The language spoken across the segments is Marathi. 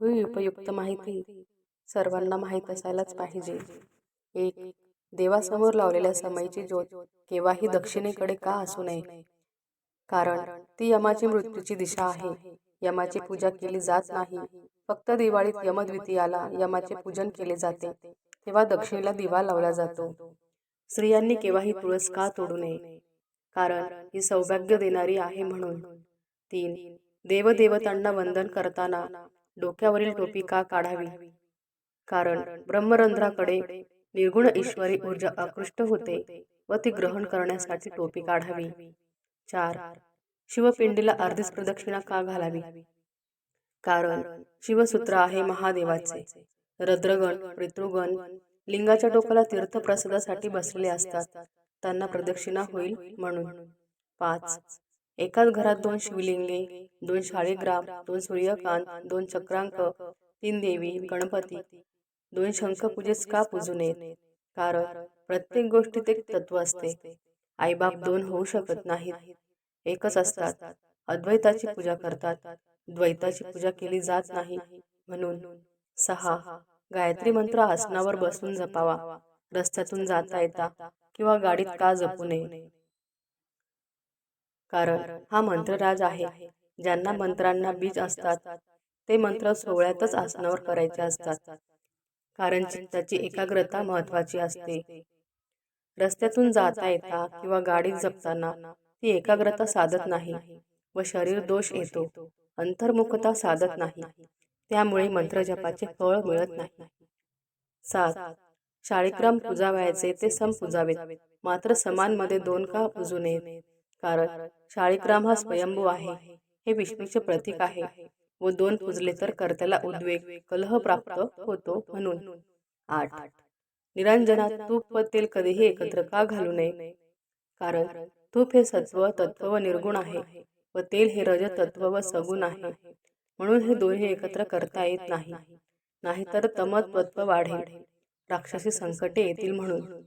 ही उपयुक्त माहिती सर्वांना माहीत असायलाच पाहिजे. एक देवासमोर लावलेल्या समईची ज्योत केव्हाही दक्षिणेकडे का असू नये. कारण ती यमाची मृत्यूची दिशा आहे. यमाची पूजा केली जात नाही. फक्त दिवाळीत यमद्वितीयाला यमाचे पूजन केले जाते. तेव्हा दक्षिणेला दिवा लावला जातो. स्त्रियांनी केव्हाही तुळस का तोडू नये. कारण ही सौभाग्य देणारी आहे म्हणून. तीन देवदेवतांना वंदन करताना डोक्यावरील टोपी का काढावी? कारण ब्रह्मरंध्राकडे निर्गुण ईश्वरी ऊर्जा आकृष्ट होते व ती ग्रहण करण्यासाठी टोपी काढावी. चार शिवपिंडीला अर्धीच प्रदक्षिणा का घालावी? कारण शिवसूत्र आहे महादेवाचे. रद्रगण पितृगण लिंगाच्या टोकाला तीर्थप्रसादासाठी बसलेले असतात. त्यांना प्रदक्षिणा होईल म्हणून. पाच एकाच घरात दोन शिवलिंगे दोन शाळीग्राम दोन सूर्यकांत दोन चक्रांक तीन देवी गणपती दोन शंखपूजेस का पूजू नयेत? कारण प्रत्येक गोष्टीत एक तत्व असते. आईबाप दोन होऊ शकत नाहीत. एकच असतात. अद्वैताची पूजा करतात. द्वैताची पूजा केली जात नाही. म्हणून सहा गायत्री मंत्र आसनावर बसून जपावा. रस्त्यातून जाता येता किंवा गाडीत का जपू नये? कारण हा मंत्रराज आहे ज्यांना मंत्रांना बीज असतात. ते मंत्र सोहळ्यातच आसनावर करायचे असतात. कारण चित्ताची एकाग्रता महत्वाची असते. रस्त्यातून जाता येता किंवा गाडीत जपताना ती एकाग्रता साधत नाही व शरीर दोष येतो. अंतर्मुखता साधत नाही. त्यामुळे मंत्रजपाचे फळ मिळत नाही. सात. शाळीक्रम पूजावयाचे ते सम पूजावेत. मात्र समान दोन का पूजू नयेत? कारण शाळिक्राम हा स्वयंभू आहे हे विष्णूचे प्रतीक आहे व दोन पुजले तर कर्त्याला उद्वेग कलह प्राप्त होतो म्हणून. आठ. निरंजनात तूप व तेल कधीही एकत्र का घालू नये? कारण तूप हे सत्व तत्व व निर्गुण आहे व तेल हे रज तत्व व सगुण आहे. म्हणून हे दोन्ही एकत्र करता येत नाही. नाहीतर तत्व वाढेल. राक्षसी संकटे येतील म्हणून.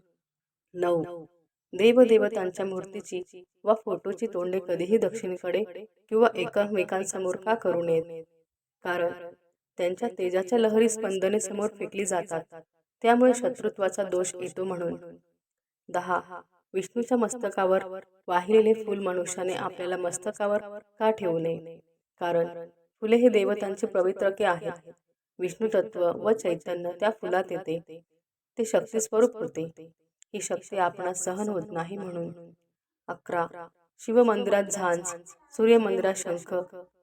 नऊ. देवदेवतांच्या मूर्तीची व फोटोची तोंडे कधीही दक्षिणेकडे किंवा एकमेकांसमोर का करू नयेत? कारण त्यांच्या तेजाच्या लहरी स्पंदने समोर फेकली जातात. त्यामुळे शत्रुत्वाचा दोष येतो म्हणून. दहा. विष्णूच्या मस्तकावर वाहिलेले फूल मनुष्याने आपल्याला मस्तकावर का ठेवू नये? कारण फुले हे देवतांचे पवित्रके आहेत. विष्णू तत्व व चैतन्य त्या फुलात येते. ते शक्ती स्वरूप होते. ही शक्ती आपणास सहन होत नाही म्हणून. अकरा. शिव मंदिरात झांज. सूर्य मंदिरात शंख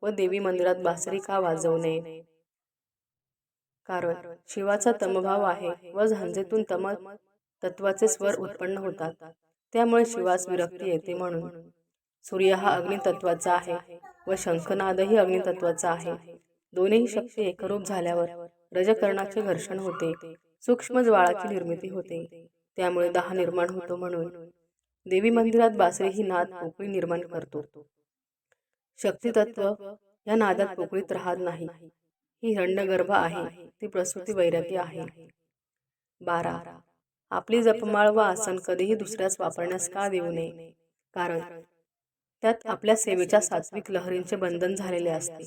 व देवी मंदिरात बासरी का वाजवू नये कारण शिवाचा तमभाव आहे व झांजेतून तम तत्वाचे स्वर उत्पन्न होतात. त्यामुळे शिवास विरक्ती येते म्हणून. सूर्य हा अग्नितत्वाचा आहे व शंखनादही अग्नितत्वाचा आहे. दोन्ही शक्ती एकरूप झाल्यावर रजकरणाचे घर्षण होते. सूक्ष्म ज्वाळाची निर्मिती होते. त्यामुळे दाह निर्माण होतो म्हणून. देवी मंदिरात बासरी ही नाद पोकळी निर्माण करतो. शक्तितत्व या नादात पोकळीत राहत नाही. ही हिरण्यगर्भ आहे. ती प्रसूती वैरागी आहे. बारा. आपली जपमाळ व आसन कधीही दुसऱ्यास वापरण्यास का देऊ नये? कारण त्यात आपल्या सेवेच्या सात्विक लहरींचे बंधन झालेले असते.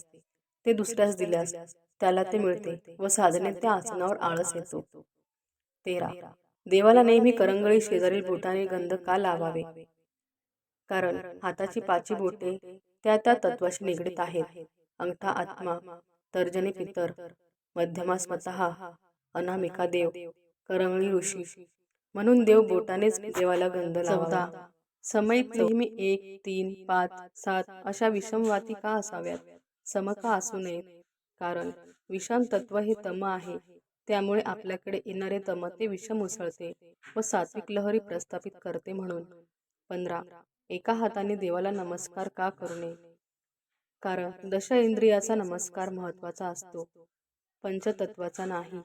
ते दुसऱ्यास दिल्यास त्याला ते मिळते व साधने त्या आसनावर आळस येतो. तेरा. देवाला नेहमी करंगळी शेजारील बोटाने गंध का लावावे? कारण हाताची पाची बोटे त्या त्या तत्वाशी निगडीत आहेत. अंगठा आत्मा तर्जनी पितर मध्यमा स्वतः अनामिका देव करंगळी ऋषी. म्हणून देव बोटानेच देवाला गंध लावता समयित नेहमी एक तीन पाच सात अशा विषमवाती का असाव्यात? सम का असू नयेत. कारण विषम तत्व हे तम आहे. त्यामुळे आपल्याकडे येणारे तम ते विषम उसळते व सात्विक लहरी प्रस्थापित करते म्हणून. पंधरा एका हाताने देवाला नमस्कार का करू नये? कारण दश इंद्रियाचा नमस्कार महत्त्वाचा असतो. पंचतत्वाचा नाही.